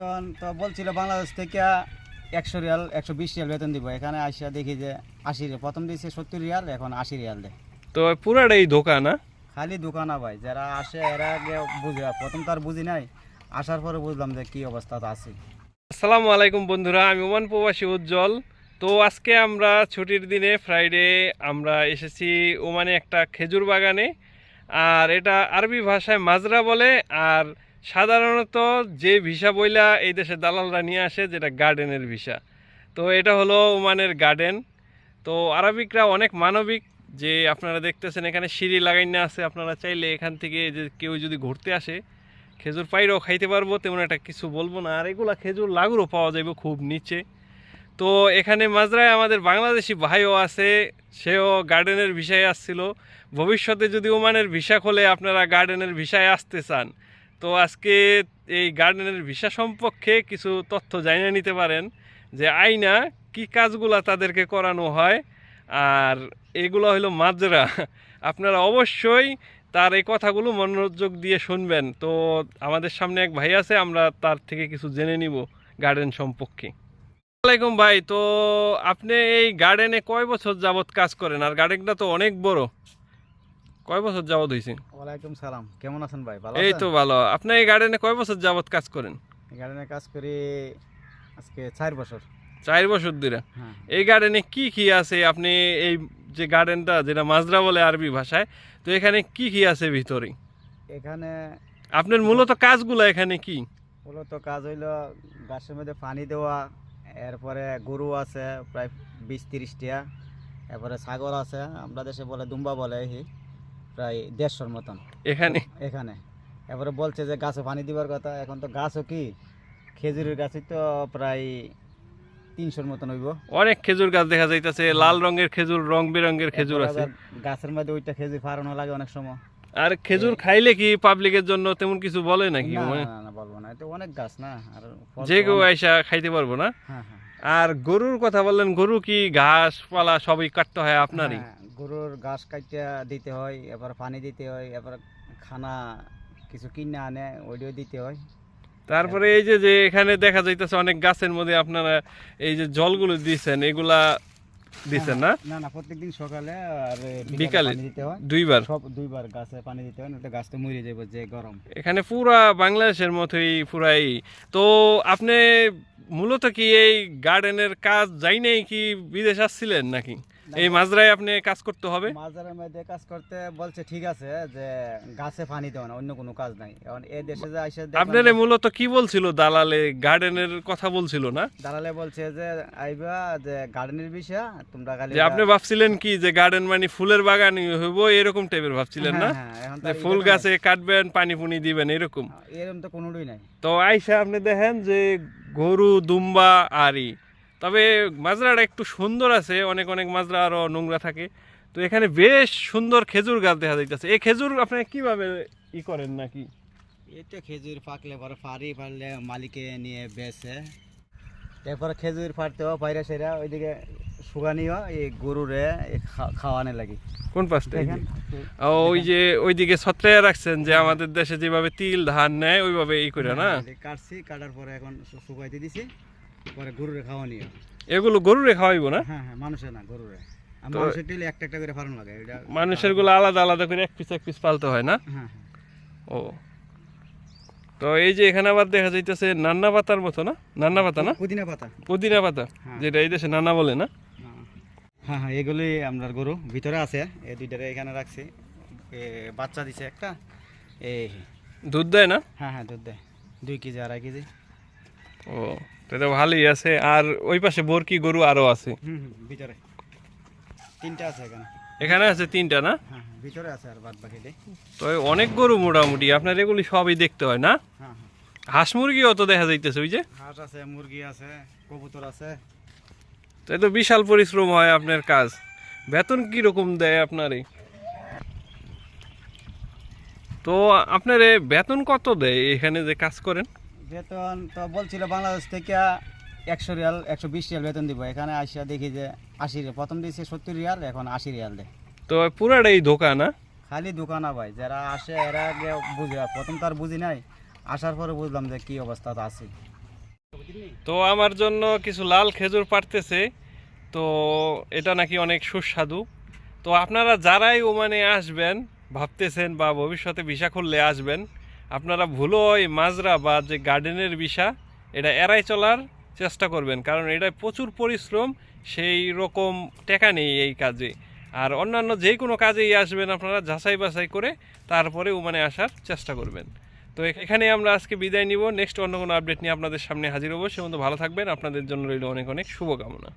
তখন তো বলছিল বাংলাদেশ থেকে একশো রিয়াল একশো বিশ রিয়াল বেতন দিব। এখানে আসিয়া দেখি যে আশি রিয়াল প্রথম দিয়েছে সত্তর রিয়াল এখন আশি রিয়াল দেয়। তো পুরাটাই ধোকা না খালি দোকানা ভাই যারা আসে এরা আগে বুঝে প্রথম তো আর বুঝি নাই। আসার পরে বুঝলাম যে কি অবস্থাতে আছে। আসসালামু আলাইকুম বন্ধুরা আমি ওমান প্রবাসী উজ্জ্বল। তো আজকে আমরা ছুটির দিনে ফ্রাইডে আমরা এসেছি ওমানে একটা খেজুর বাগানে। আর এটা আরবি ভাষায় মাজরা বলে আর সাধারণত যে ভিসা বইলা এই দেশে দালালরা নিয়ে আসে, যেটা গার্ডেনের ভিসা। তো এটা হলো ওমানের গার্ডেন তো আরবিকরা অনেক মানবিক, যে আপনারা দেখতেছেন এখানে সিঁড়ি লাগাই না আছে, আপনারা চাইলে এখান থেকে যে কেউ যদি ঘুরতে আসে, খেজুর পাইরেও খাইতে পারব, তেমন একটা কিছু বলব না। আর এগুলা খেজুর লাগুরও পাওয়া যাবে খুব নিচে। তো এখানে মাজরায় আমাদের বাংলাদেশি ভাইও আছে, সেও গার্ডেনের ভিসায় আসছিল। ভবিষ্যতে যদি ওমানের ভিসা খোলে আপনারা গার্ডেনের ভিসায় আসতে চান তো আজকে এই গার্ডেনের ভিসা সম্পর্কে কিছু তথ্য জানিয়ে নিতে পারেন যে আইনা কি কাজগুলা তাদেরকে করানো হয় আর এগুলো হলো মাজরা। আপনারা অবশ্যই তার এই কথাগুলো মনোযোগ দিয়ে শুনবেন। তো আমাদের সামনে এক ভাই আছে, আমরা তার থেকে কিছু জেনে নিব গার্ডেন সম্পর্কে। আসসালামাইকুম ভাই, তো আপনি এই গার্ডেনে কয় বছর যাবত কাজ করেন? আর গার্ডেনটা তো অনেক বড়। কয় বছর যাবত হয়েছে ওয়ালাইকুম সালাম। কেমন আছেন ভাই? ভালো এই তো ভালো। আপনি এই গার্ডেনে কয় বছর যাবত কাজ করেন? গার্ডেনে কাজ করি আজকে চার বছর। চার বছর ধরে? হ্যাঁ। এই গার্ডেনে কি কি আছে? আপনি এই যে গার্ডেনটা যেটা মাজরা বলে আরবি ভাষায় তো এখানে কি কি আছে ভিতরে? এখানে আপনার মূলত কাজগুলো এখানে কি? মূলত কাজ হইল গাছের মধ্যে পানি দেওয়া এরপরে গরু আছে প্রায় বিশ তিরিশটা এরপরে ছাগল আছে আমরা দেশে বলে দুম্বা বলে প্রায় দেড়শোর মতন। এখানে? এখানে। এরপরে বলছে যে গাছে পানি দিবার কথা এখন তো গাছও কি? খেজুরের গাছই তো প্রায় তিনশোর মতন হইব। অনেক খেজুর গাছ দেখা যাইতেছে লাল রঙের খেজুর রং বেরঙের খেজুর আছে। গাছের মধ্যে ওইটা খেজুর ফাড়ানো লাগে অনেক সময়। আর খেজুর খাইলে কি পাবলিকের জন্য তেমন কিছু বলে নাকি? না, মানে না, বলব না। এটা অনেক গাছ না আর যে কেউ আইসা খাইতে পারব না। হ্যাঁ হ্যাঁ। আর গরুর কথা বললেন গরু কি ঘাস পালা সবই কাটতে হয় আপনারই? হ্যাঁ, গরুর ঘাস কাটিয়া দিতে হয় এবার পানি দিতে হয় এবার খানা কিছু কিনে আনে ওইটাও দিতে হয়। তারপরে এই যে যে এখানে দেখা যাইতেছে অনেক গাছের মধ্যে আপনারা এই যে জলগুলো দিচ্ছেন এগুলা দিচ্ছেন না? না না প্রত্যেকদিন সকালে আর বিকালে? বিকালে দিতে হয়। দুইবার? সব দুইবার গাছে পানি দিতে হয় নয়তো গাছ তো মরে যাবে যে গরম। এখানে পুরা বাংলাদেশের মতোই পুরাই। তো আপনি মূলত কি এই গার্ডেনের কাজ যাই নাই কি বিদেশ আসছিলেন নাকি? এই মাজরায় আপনি কাজ করতে হবে? মাজারের মধ্যে কাজ করতে বলছে ঠিক আছে যে গাছে পানি দেওয়া না অন্য কোনো কাজ নাই। এখন এই দেশে যে আইসে আপনার মূলত কি বলছিল? দালালে গার্ডেনের কথা বলছিল না? দালালে বলছে যে আইবা যে গার্ডেনের বিষয় তোমরা খালি যে আপনি ভাবছিলেন কি যে গার্ডেন মানে ফুলের বাগানই হইব এরকম টাইপের ভাবছিলেন না? হ্যাঁ, হ্যাঁ, এখন তো যে ফুল গাছে কাটবেন পানি পুনি দিবেন এরকম? এরকম তো কোনোটাই নাই। তো আইসা আপনি দেখেন যে গরু দুম্বা আরি তবে মাজরাটা একটু সুন্দর আছে অনেক অনেক মাজরা আরও নোংরা থাকে। তো এখানে বেশ সুন্দর খেজুর গাছ দেখা যাইতেছে। এই খেজুর আপনি কীভাবে ই করেন নাকি? এটা খেজুর পাকলে পরে ফাড়ি ফাড়লে মালিকে নিয়ে বেছে তারপরে খেজুর ফাড়তেও বাইরে সেরা ওইদিকে শুকানি শুকানিও এই গরুরে খাওয়ানো লাগে। কোন পাশটা? ওই যে ওইদিকে ছত্রাইয়া রাখছেন যে আমাদের দেশে যেভাবে তিল ধান নেয় ওইভাবে ই করে না? কাটছি কাটার পরে এখন শুকাইতে দিছি। পরে গরুরে খাওয়ানিও এগুলো গরুরে খাওয়াইবো না? হ্যাঁ হ্যাঁ মানুষের না গরুরে। মানুষের টিলে একটা একটা করে ফাড়ানো লাগে এটা মানুষেরগুলো আলাদা আলাদা করে এক পিস এক পিস পালতে হয় না? হ্যাঁ হ্যাঁ। ও। তো এই যে এখানে আবার দেখা যাইতেছে নান্না পাতার মতো না? নান্না পাতা না? পুদিনা পাতা। পুদিনা পাতা হ্যাঁ। যেটা এই দেশে নানা বলে না? হ্যাঁ হ্যাঁ এগুলি আপনার গরু ভিতরে আছে এই দুইটারে এখানে রাখছি। বাচ্চা দিছে একটা এই দুধ দেয় না? হ্যাঁ হ্যাঁ দুধ দেয়। দুই কেজি আড়াই কেজি। ও। তাহলে ভালোই আছে। আর ওই পাশে বরকি গরু আরও আছে। ভিতরে। তিনটা আছে এখানে। এখানে আছে তিনটা না? হ্যাঁ হ্যাঁ ভিতরে আছে আর বাদ বাকি তো অনেক গরু মোটামুটি আপনার এগুলি সবই দেখতে হয় না? হ্যাঁ হাঁস মুরগিও তো দেখা যাইতেছে ওই যে? হাঁস আছে মুরগি আছে কবুতর আছে। তাই তো বিশাল পরিশ্রম হয় আপনার কাজ। বেতন কি রকম দেয় আপনারে তো আপনার বেতন কত দেয়? এখানে যে কাজ করেন? বেতন তো বলছিল বাংলাদেশ থেকে একশো রিয়াল একশো বিশ রিয়াল বেতন দিব। এখানে আসিয়া দেখি যে আশি রিয়াল। প্রথম দিয়েছে সত্তর রিয়াল এখন আশি রিয়াল দেয়। তো পুরাটাই ধোকা না? খালি দোকানা ভাই যারা আসে এরা আগে বুঝে। প্রথম তো আর বুঝি নাই আসার পরে বুঝলাম যে কি অবস্থাতে আছে। তো আমার জন্য কিছু লাল খেজুর পারতেছে তো এটা নাকি অনেক সুস্বাদু। তো আপনারা যারাই ওমানে আসবেন ভাবতেছেন বা ভবিষ্যতে ভিসা খুললে আসবেন আপনারা ভুলো ওই মাজরা বা যে গার্ডেনের বিষা, এটা এড়াই চলার চেষ্টা করবেন, কারণ এটা প্রচুর পরিশ্রম, সেই রকম টেকা নেই এই কাজে। আর অন্যান্য যে কোনো কাজেই আসবেন আপনারা যাচাই বাছাই করে তারপরে ওমানে আসার চেষ্টা করবেন। তো এখানে আমরা আজকে বিদায় নিব। নেক্সট অন্য কোনো আপডেট নিয়ে আপনাদের সামনে হাজির হব। সে ভালো থাকবেন। আপনাদের জন্য রইল অনেক অনেক শুভকামনা।